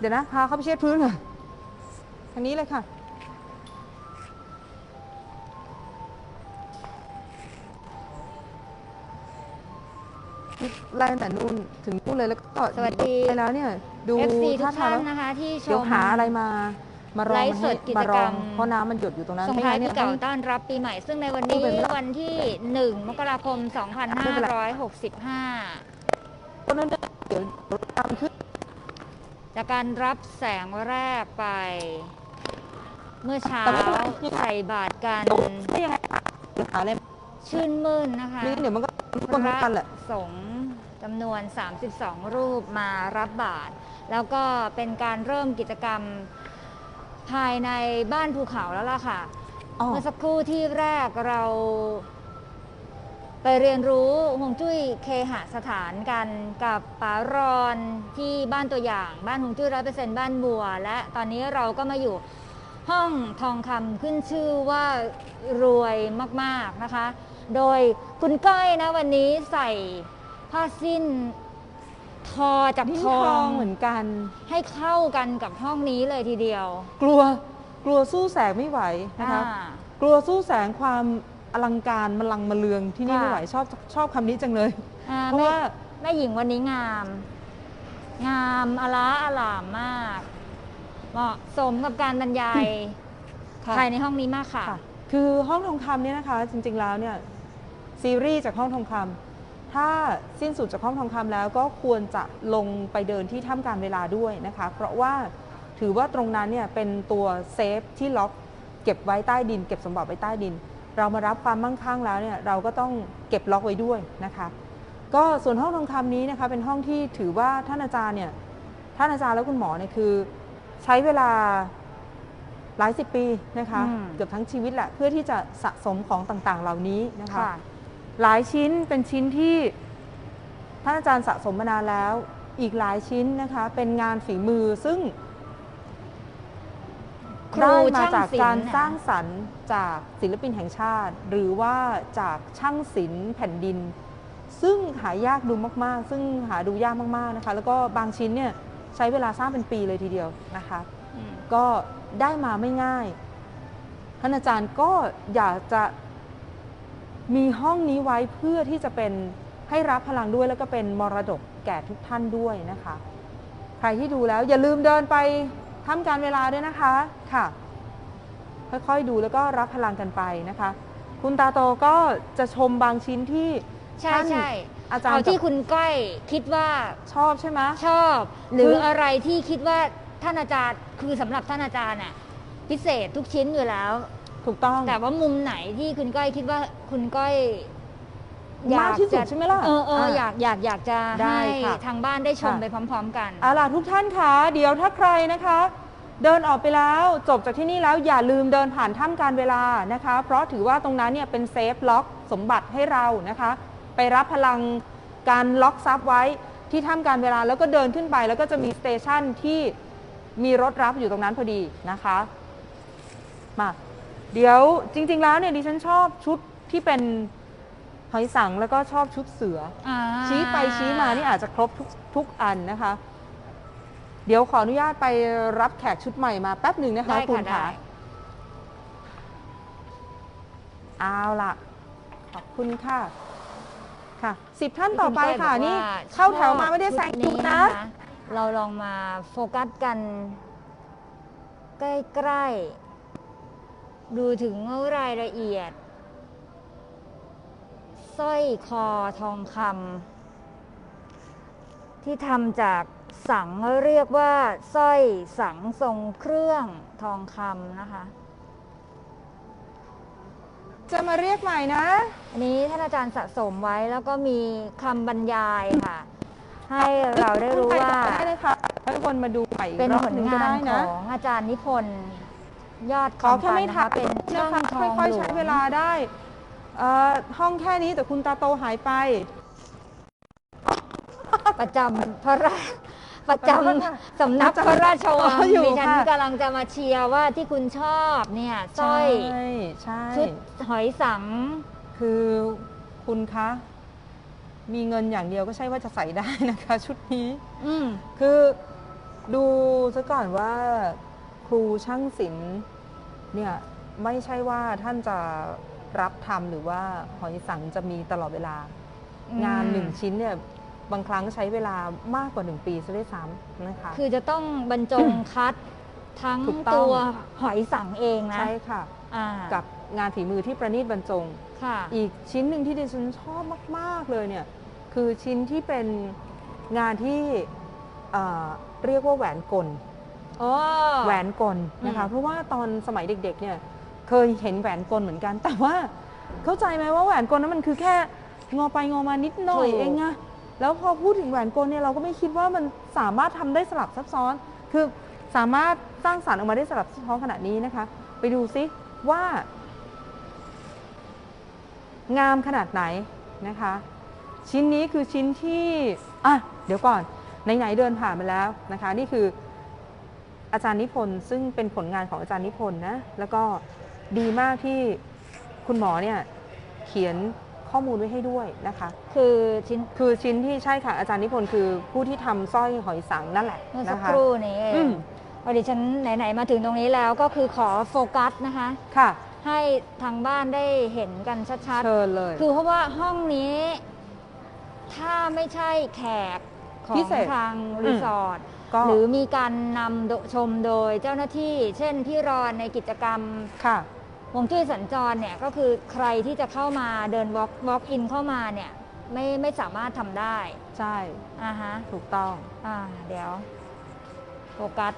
เดี๋ยวนะ พาเขาไปเช็ดพื้นค่ะทางนี้เลยค่ะ ไล่ตั้งแต่นู่นถึงนู่นเลยแล้วก็สวัสดี ไปแล้วเนี่ย ดู FC ทุท่ากทาท่างนแล้วนะคะ ที่ชเดี๋ยวม หาอะไรมา มารองไลมันฟ์สให้ดกิจมากรรรอมงเพราะน้ำมันหยดอยู่ตรงนั้นส่งไม่ท้ายงั้นปีเนี่ยเก่าต้องต้อนรับปีใหม่ ซึ่งในวันนี้ไม่เป็นไรวันที่ 1 มกราคม 2565ต้นนั้นเดี๋ยวรถตามขึ้น จากการรับแสงแรกไป เมื่อเช้าแต่ไม่เป็นไรใส่บาตรกันตรงไม่ยังไงเดี๋ยวหาอะไรชื่นมื่นนะคะนี่เดี๋ยวมันก็พคนระกันแหละสงฆ์จำนวน 32 รูปมารับบาตรแล้วก็เป็นการเริ่มกิจกรรมภายในบ้านภูเขาแล้วล่ะค่ะอ๋อเมื่อสักครู่ที่แรกเรา ไปเรียนรู้ฮวงจุ้ยเคหสถานกันกับป๋ารอนที่บ้านตัวอย่างบ้านฮวงจุ้ยร้อยเปอร์เซ็นต์บ้านบัว และตอนนี้เราก็มาอยู่ห้องทองคำขึ้นชื่อว่ารวยมากๆนะคะ โดยคุณก้อยนะวันนี้ใส่ผ้าสิ้นทอจากนี่ทอทองงเหมือนกัน ให้เข้ากันกับห้องนี้เลยทีเดียว กลัวกลัวสู้แสงไม่ไหวนะคะอ่ากลัวสู้แสงความ อลังการมลังมาเลืองที่นี่ค่ะ ไม่ไหวชอบชอบคำนี้จังเลย อ่าเพราะว่าแม่หญิงวันนี้งาม งามอลาอลามมาก เหมาะสมกับการบรรยายค่ะ ภายในห้องนี้มากค่ะ ค่ะคือห้องทองคำเนี่ยนะคะจริงๆแล้วเนี่ยซีรีส์จากห้องทองคำถ้าสิ้นสุดจากห้องทองคำแล้วก็ควรจะลงไปเดินที่ถ้ำการเวลาด้วยนะคะ เพราะว่าถือว่าตรงนั้นเนี่ยเป็นตัวเซฟที่ล็อกเก็บไว้ใต้ดิน เก็บสมบัติไว้ใต้ดิน เรามารับความมั่งคั่งแล้วเนี่ยเราก็ต้องเก็บล็อกไว้ด้วยนะคะก็ส่วนห้องทองคำนี้นะคะเป็นห้องที่ถือว่าท่านอาจารย์เนี่ยท่านอาจารย์และคุณหมอเนี่ยคือใช้เวลาหลายสิบปีนะคะอืมเกือบทั้งชีวิตแหละเพื่อที่จะสะสมของต่างๆ เหล่านี้นะคะค่ะหลายชิ้นเป็นชิ้นที่ท่านอาจารย์สะสมมานานแล้ว อีกหลายชิ้นนะคะเป็นงานฝีมือซึ่งครู ได้มาจากช่างศิลป์การน่ะสร้างสรรค์จากศิลปินแห่งชาติ หรือว่าจากช่างศิลป์แผ่นดิน ซึ่งหายากดูมาก ๆ ซึ่งหาดูยากมาก ๆ นะคะ แล้วก็บางชิ้นเนี่ยใช้เวลาสร้างเป็นปีเลยทีเดียวนะคะอืมก็ได้มาไม่ง่ายท่านอาจารย์ก็อยากจะมีห้องนี้ไว้เพื่อที่จะเป็นให้รับพลังด้วยแล้วก็เป็นมรดกแก่ทุกท่านด้วยนะคะ ใครที่ดูแล้วอย่าลืมเดินไป ทำการเวลาด้วยนะคะค่ะ ค่อยๆดูแล้วก็รับพลังกันไปนะคะ คุณตาโตก็จะชมบางชิ้นที่ใช่ท่านใช่อาจารเอาย์ที่กับคุณก้อยคิดว่าชอบใช่ไหมชอบ หรือคือออะไรที่คิดว่าท่านอาจารย์คือสำหรับท่านอาจารย์น่ะพิเศษทุกชิ้นอยู่แล้ว ถูกต้องแต่ว่ามุมไหนที่คุณก้อยคิดว่าคุณก้อย มากที่สุดใช่ไหมล่ะ เออเอออยากอยากอยากจะได้ให้ค่ะทางบ้านได้ชมค่ะ ไปพร้อม ๆ กัน เอาล่ะทุกท่านคะเดี๋ยวถ้าใครนะคะ เดินออกไปแล้วจบจากที่นี่แล้วอย่าลืมเดินผ่านถ้ำการเวลานะคะ เพราะถือว่าตรงนั้นเนี่ยเป็นเซฟล็อกสมบัติให้เรานะคะ ไปรับพลังการล็อกซับไว้ที่ถ้ำการเวลาแล้วก็เดินขึ้นไป แล้วก็จะมีสเตชันที่มีรถรับอยู่ตรงนั้นพอดีนะคะมาเดี๋ยวจริง ๆ แล้วเนี่ยดิฉันชอบชุดที่เป็น หอยสังแล้วก็ชอบชุดเสืออ่าชี้ไปชี้มานี่อาจจะครบทุกทุกอันนะคะ เดี๋ยวขออนุญาตไปรับแขกชุดใหม่มาแป๊บหนึ่งนะคะได้คุค่ะณได้ค่ะเอาล่ะ ขอบคุณค่ะ ค่ะสิบท่านต่อไปที่ณก้ยค่ะบอกนี่ว่าเข้าแถวมาชอบไม่ได้แซงชุจุกนี้นะคเราลองมาโฟกัสกัน ใกล้ ๆ ดูถึงรายละเอียด สร้อยคอทองคำที่ทำจากสังเรียกว่าสร้อยสังทรงเครื่องทองคำนะคะ จะมาเรียกใหม่นะ อันนี้ท่านอาจารย์สะสมไว้แล้วก็มีคำบรรยายค่ะ ให้เราได้รู้ว่าได้เลยค่ะให้คนมาดูใหม่อีกเป็นรอบผลหนึ่งก็งานได้ขนะองอาจารย์นิพนธ์ยอดขอคำแค่ปันไม่นะทัคะนเป็นนะช่างคะทองค่อยหลๆวใช้งเวลาได้ เอ่อห้องแค่นี้แต่คุณตาโตหายไปประจำพระราประจขอโทษค่ะำสำนักพระราชวังอ๋ออยู่ดิฉันค่ะกำลังจะมาเชียร์ว่าที่คุณชอบเนี่ยสร้อยใช่ใช่ชุดหอยสัง คือคุณคะ มีเงินอย่างเดียวก็ใช่ว่าจะใส่ได้นะคะ ชุดนี้ อืมคือดูซะก่อนว่าครูช่างศิลป์เนี่ยไม่ใช่ว่าท่านจะ รับทำหรือว่าหอยสังจะมีตลอดเวลาอืมงานหนึ่งชิ้นเนี่ยบางครั้งใช้เวลามากกว่า 1 ปีซะด้วยซ้ำนะคะ คือจะต้องบรรจงคัดทั้งถูกต้องตัวหอยสังเองนะ ใช่ค่ะอ่ากับงานฝีมือที่ประณีตบรรจงค่ะอีกชิ้นหนึ่งที่ดิฉันชอบมาก ๆ เลยเนี่ย คือชิ้นที่เป็นงานที่เอ่อเรียกว่าแหวนกลอ๋อแหวนกลนะคะอืมเพราะว่าตอนสมัยเด็ก ๆ เนี่ย เคยเห็นแหวนกลเหมือนกัน แต่ว่าเข้าใจไหมว่าแหวนกลนั้นมันคือแค่งอไปงอมานิดหน่อยเองอะแล้วพอพูดถึงแหวนกลเนี่ยเราก็ไม่คิดว่ามันสามารถทำได้สลับซับซ้อน คือสามารถสร้างสรรค์ออกมาได้สลับซับซ้อนขนาดนี้นะคะ ไปดูซิว่า งามขนาดไหนนะคะ ชิ้นนี้คือชิ้นที่อะเดี๋ยวก่อนไหนๆเดินผ่านมาแล้วนะคะ นี่คืออาจารย์นิพนธ์ซึ่งเป็นผลงานของอาจารย์นิพนธ์นะแล้วก็ ดีมากที่คุณหมอเนี่ยเขียนข้อมูลไว้ให้ด้วยนะคะ คือชิ้นคือชิ้นที่ใช่ค่ะอาจารย์นิพนธ์คือผู้ที่ทำสร้อยหอยสังนั่นแหละเมื่อสักนะคะครู่นี้เออืงมพอดีฉันไหนๆมาถึงตรงนี้แล้วก็คือขอโฟกัสนะคะค่ะ ให้ทางบ้านได้เห็นกันชัดเชิญเลยๆคือเพราะว่าห้องนี้ ถ้าไม่ใช่แขกขอพิงเศษทางรีสอร์ทก็หรือมีการนำโดชมโดยเจ้าหน้าที่ เช่นพี่รอนในกิจกรรมค่ะ วงจุ้ยสัญจรเนี่ยก็คือใครที่จะเข้ามาเดิน walk walk in เข้ามาเนี่ยไม่ไม่สามารถทำได้ใช่อ่าฮะถูกต้อง อ่าเดี๋ยวโฟกัส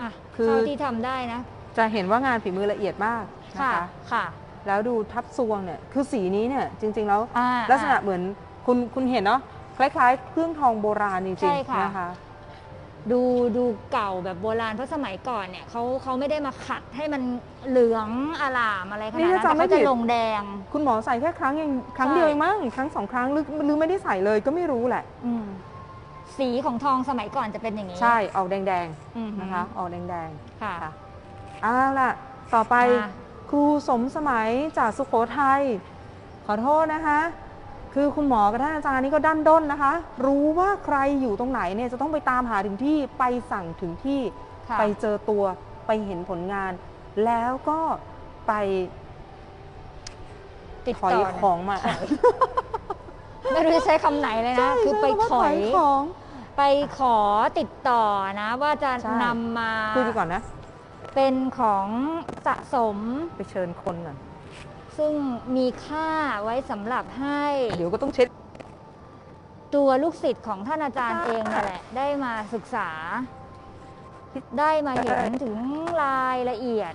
อะคือ เท่าที่ทำได้นะ จะเห็นว่างานฝีมือละเอียดมากนะค่ะคะค่ะแล้วดูทับซวงเนี่ยคือสีนี้เนี่ยจริง ๆ แล้วอ่าลักษณะอ่า เหมือนคุณคุณเห็นเนาะคล้ายๆเครื่องทองโบราณจใช่ริงค่ะ ๆนะคะ ดูดูเก่าแบบโบราณเพราะสมัยก่อนเนี่ยเขาเขาไม่ได้มาขัดให้มันเหลืองอลามอะไรขนาดนี่นั้นถ้าแต่จำไม่เขาจะผิดลงแดง คุณหมอใส่แค่ครั้งเองครั้งใช่ เดียวเองมั้งครั้งสองครั้งหรือหรือไม่ได้ใส่เลยก็ไม่รู้แหละ อืมสีของทองสมัยก่อนจะเป็นอย่างนี้ใช่ออกแดงอืมๆนะคะ ออกแดงค่ะๆค่ะเอาล่ะ ต่อไปมา ครูสมสมัยจากสุโขทัยขอโทษนะคะ คือคุณหมอกับท่านอาจารย์นี่ก็ดันด้นนะคะ รู้ว่าใครอยู่ตรงไหนเนี่ยจะต้องไปตามหาถึงที่ไปสั่งถึงที่ค่ะไปเจอตัวไปเห็นผลงาน แล้วก็ไปติดถอยต่อของมา ไม่รู้จะใช้คำไหนเลยนะ คือไปถอยของไปขอติดต่อนะ ว่าจะใช่นำมาคุยดีก่อนนะ เป็นของสะสมไปเชิญคนก่อน ซึ่งมีค่าไว้สำหรับให้เดี๋ยวก็ต้องเช็ด ตัวลูกศิษย์ของท่านอาจารย์เองนั่นแหละ ได้มาศึกษา ได้มาเห็นถึงรายละเอียด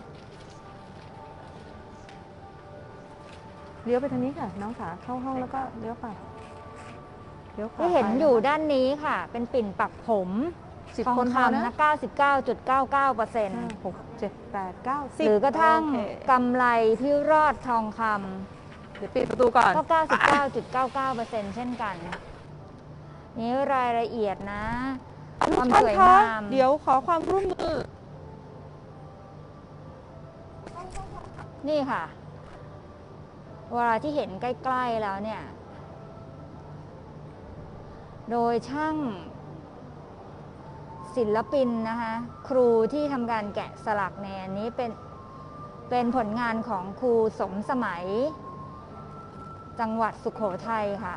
เลี้ยวไปทางนี้ค่ะ น้องขาเข้าห้องแล้วก็เลี้ยวไปเลี้ยวขวาที่เห็นไปอยู่ด้านนี้ค่ะ เป็นปิ่นปักผม สิบทองคนพอคำนะนะ99.99เปอร์เซ็นต์ห้าหกเจ็ดแปดเก้าสิบหรือกระทั่งโเคกำไรพิรอดทองคเดี๋ยวปิดประตูก่อนำก็ 99.99เปอร์เซ็นต์เช่นกัน นี่รายละเอียดนะ ความสวยงาม เดี๋ยวขอความร่วมมือ นี่ค่ะ เวลาที่เห็นใกล้ ๆ แล้วเนี่ย โดยช่าง ศิลปินนะคะครูที่ทำการแกะสลักในอันนี้เป็นเป็นผลงานของครูสมสมัย จังหวัดสุขโขทัยค่ะ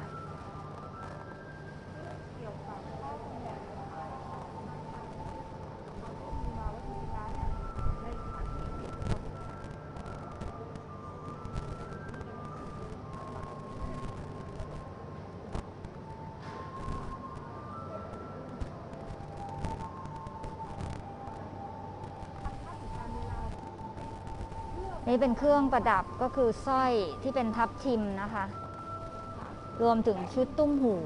นี่เป็นเครื่องประดับก็คือสร้อยที่เป็นทับทิมนะคะ รวมถึงชุดตุ้มหู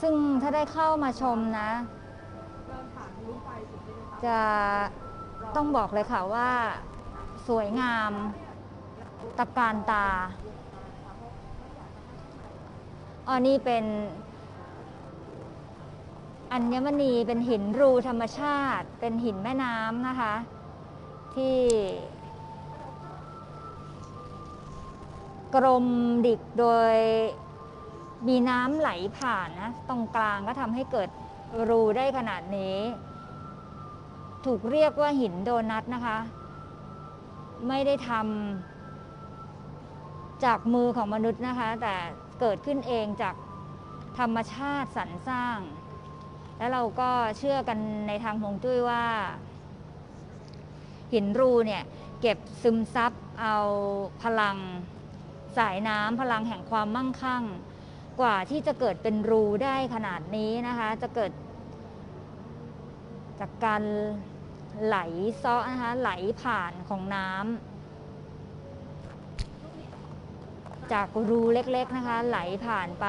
ซึ่งถ้าได้เข้ามาชมนะ จะต้องบอกเลยค่ะว่าสวยงาม ตะการตา อันนี้เป็นอัญมณีเป็นหินรูธรรมชาติ เป็นหินแม่น้ำนะคะ ที่กรมดิกโดยมีน้ำไหลผ่านนะ ตรงกลางก็ทำให้เกิดรูได้ขนาดนี้ ถูกเรียกว่าหินโดนัทนะคะ ไม่ได้ทำ จากมือของมนุษย์นะคะ แต่เกิดขึ้นเองจากธรรมชาติสรรสร้าง แล้วเราก็เชื่อกันในทางฮวงจุ้ยว่า หินรูเนี่ยเก็บซึมซับเอาพลังสายน้ำพลังแห่งความมั่งคั่ง กว่าที่จะเกิดเป็นรูได้ขนาดนี้นะคะ จะเกิด จากการไหลซาะนะคะไหลผ่านของน้ำ จากรูเล็กๆนะคะ ไหลผ่านไป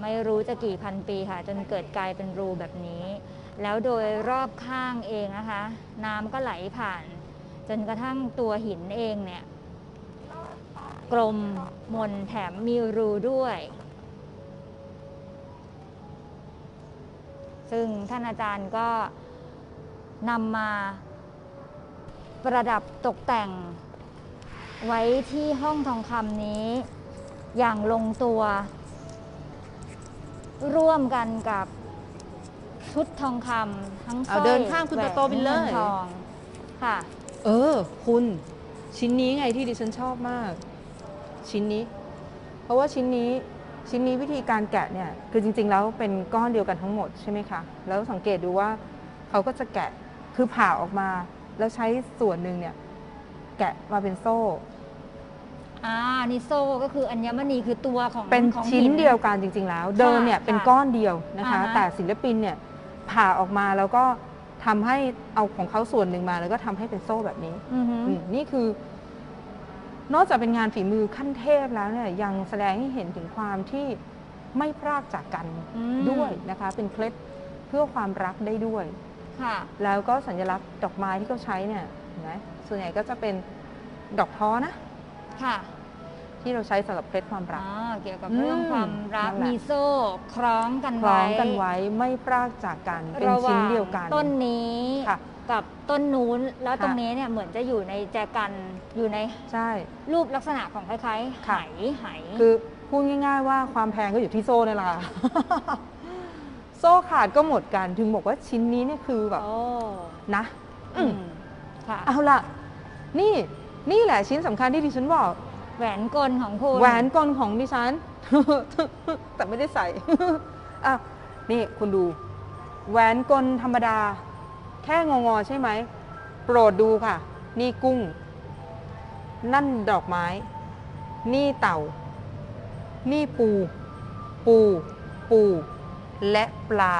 ไม่รู้จะกี่พันปีค่ะ จนเกิดกลายเป็นรูแบบนี้ แล้วโดยรอบข้างเองนะคะ น้ำก็ไหลผ่าน จนกระทั่งตัวหินเองเนี่ยกลมมนแถมมีรูด้วย ซึ่งท่านอาจารย์ก็นำมา ประดับตกแต่ง ไว้ที่ห้องทองคำนี้ อย่างลงตัว ร่วมกันกับชุดทองคำทั้งสร้เอาอยเดินข้างคุณแหวนโตๆไปเลย งินทองค่ะ เออ คุณชิ้นนี้ไงที่ดิฉันชอบมาก ชิ้นนี้ เพราะว่าชิ้นนี้ชิ้นนี้วิธีการแกะเนี่ยคือจริง ๆ แล้วเป็นก้อนเดียวกันทั้งหมดใช่ไหมคะ แล้วสังเกตดูว่าเขาก็จะแกะคือผ่าออกมา แล้วใช้ส่วนหนึ่งเนี่ยแกะมาเป็นโซ่ อ่านิโซก็คืออัญมณีคือตัวของเป็นของชิ้นหิเดียวกันจริง ๆ แล้ว เดิมเนี่ยค่ะเป็นก้อนเดียวนะคะอ่าฮะแต่ศิลปินเนี่ยผ่าออกมาแล้วก็ทำให้เอาของเขาส่วนหนึ่งมา แล้วก็ทำให้เป็นโซ่แบบนี้อือหืออืมนี่คือ นอกจากเป็นงานฝีมือขั้นเทพแล้วเนี่ย ยังแสดงให้เห็นถึงความที่ไม่พรากจากกันอืมด้วยนะคะ เป็นเคล็ดเพื่อความรักได้ด้วย ค่ะ แล้วก็สัญลักษณ์ดอกไม้ที่เขาใช้เนี่ยเห็นไหมส่วนใหญ่ก็จะเป็นดอกท้อนะ ค่ะ ที่เราใช้สำหรับเคล็ดความรัก อ๋อ เกี่ยวกับอืมเรื่องความรัก นั่นแหละ มีโซ่คล้องกันคล้ไว้องกันไว้ไม่พรากจากกันเป็นระหชิ้ว่านงเดียวกัน ต้นนี้ค่ะ กับต้นนู้น แล้วค่ะตรงนี้เนี่ยเหมือนจะอยู่ในแจกัน อยู่ในใช่ รูปลักษณะของคล้ายๆไหค่ะ ไห คือพูดง่าย ๆ ว่าความแพงก็อยู่ที่โซ่นี่แหละค่ะ โซ่ขาดก็หมดกัน ถึงบอกว่าชิ้นนี้เนี่ยคือแบบโอ้นะอือืมมค่ะเอาล่ะนี่นี่แหละชิ้นสำคัญที่ดิฉันบอก แหวนกลของคุณ แหวนกลของดิฉัน แต่ไม่ได้ใส่อะนี่คุณดู แหวนกลธรรมดา แค่งองอๆใช่ไหม โปรดดูค่ะ นี่กุ้ง นั่นดอกไม้ นี่เต่า นี่ปู ปู ปู และปลา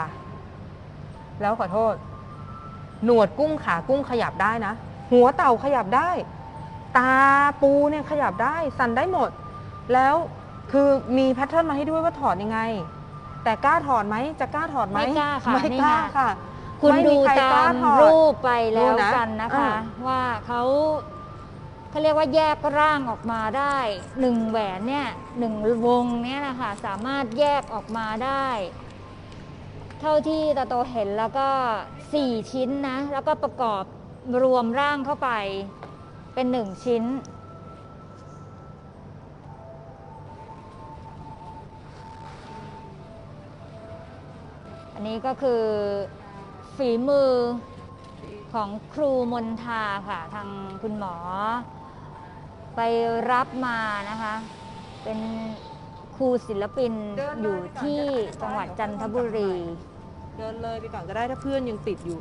แล้วขอโทษ หนวดกุ้งขากุ้งขยับได้นะ หัวเต่าขยับได้ ตาปูเนี่ยขยับได้ สั่นได้หมด แล้วคือมีแพทเทิร์นมาให้ด้วยว่าถอดยังไง แต่กล้าถอดไหมจะกล้าถอดไหมไม่กล้าค่ะไม่นี่กล้าค่ะค่ะคุณไม่ดูมีใครตากล้ามถอดรูปไปแล้วดูนะกันนะคะอ่าว่าเขาเขาเรียกว่าแยกร่างออกมาได้หนึ่งแหวนเนี่ยหนึ่งวงเนี่ยนะคะสามารถแยกออกมาได้ เท่าที่ตาโตเห็นแล้วก็สี่ชิ้นนะ แล้วก็ประกอบรวมร่างเข้าไปเป็นหนึ่งชิ้น อันนี้ก็คือฝีมือของครูมนทาค่ะ ทางคุณหมอ ไปรับมานะคะ เป็นครูศิลปินอยู่ที่จังหวัดจันทบุรี เดินเลยไปก่อนก็ได้ถ้าเพื่อนยังติดอยู่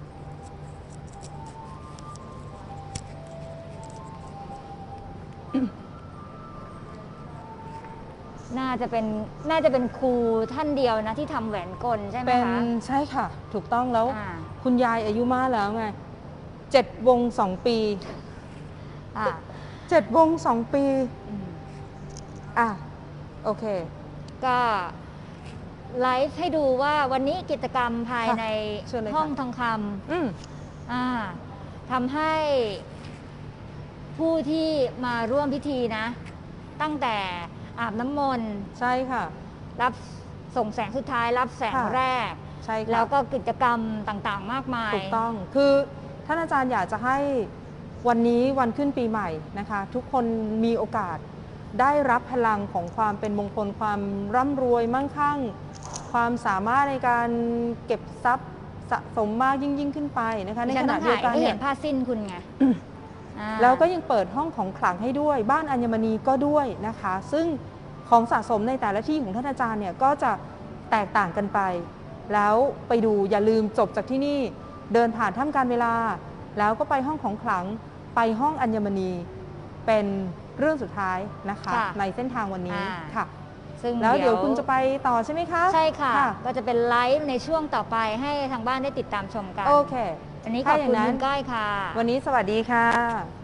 น่าจะเป็นน่าจะเป็นครูท่านเดียวนะที่ทำแหวนกลใช่ไหมเป็นคะใช่ค่ะ ถูกต้องแล้ว อ่าคุณยายอายุมากแล้วไงเจ็ดวงสองปีอ่าเจ็ดวงสองปี อืมอะ โอเค ก็ ไลฟ์ให้ดูว่าวันนี้กิจกรรมภายค่ะในเชิญเลยค่ะ ห้องทองคำอืมอ่าทำให้ผู้ที่มาร่วมพิธีนะ ตั้งแต่อาบน้ำมนต์ ใช่ค่ะพรับส่งแสงสุดท้ายรับแสงค่ะ แรก ใช่ค่ะแล้วก็กิจกรรมต่างๆ มากมาย ถูกต้อง คือท่านอาจารย์อยากจะให้วันนี้วันขึ้นปีใหม่นะคะ ทุกคนมีโอกาสได้รับพลังของความเป็นมงคลความร่ำรวยมั่งคั่ง ความสามารถในการเก็บทรัพย์สะสมมากยิ่งยิ่งขึ้นไปนะคะในฉันขต้ณะองเดียถ่าวยกันให้เนี่เห็ยนผ้าสิ้นคุณไงอ่าแล้วก็ยังเปิดห้องของขลังให้ด้วย บ้านอัญมณีก็ด้วยนะคะ ซึ่งของสะสมในแต่ละที่ของท่านอาจารย์เนี่ยก็จะแตกต่างกันไป แล้วไปดูอย่าลืมจบจากที่นี่เดินผ่านถ้ำการเวลา แล้วก็ไปห้องของขลังไปห้องอัญมณีเป็นเรื่องสุดท้ายนะคะค่ะในเส้นทางวันนี้อ่าค่ะ ซึ่งแล้วเดี๋ยวคุณจะไปต่อใช่ไหมคะใช่ค่ะค่ะ ก็จะเป็นไลฟ์ในช่วงต่อไปให้ทางบ้านได้ติดตามชมกันโอเคอันนี้ขถ้าอบอย่าคุงณนั้นคุณก้อยค่ะ วันนี้สวัสดีค่ะ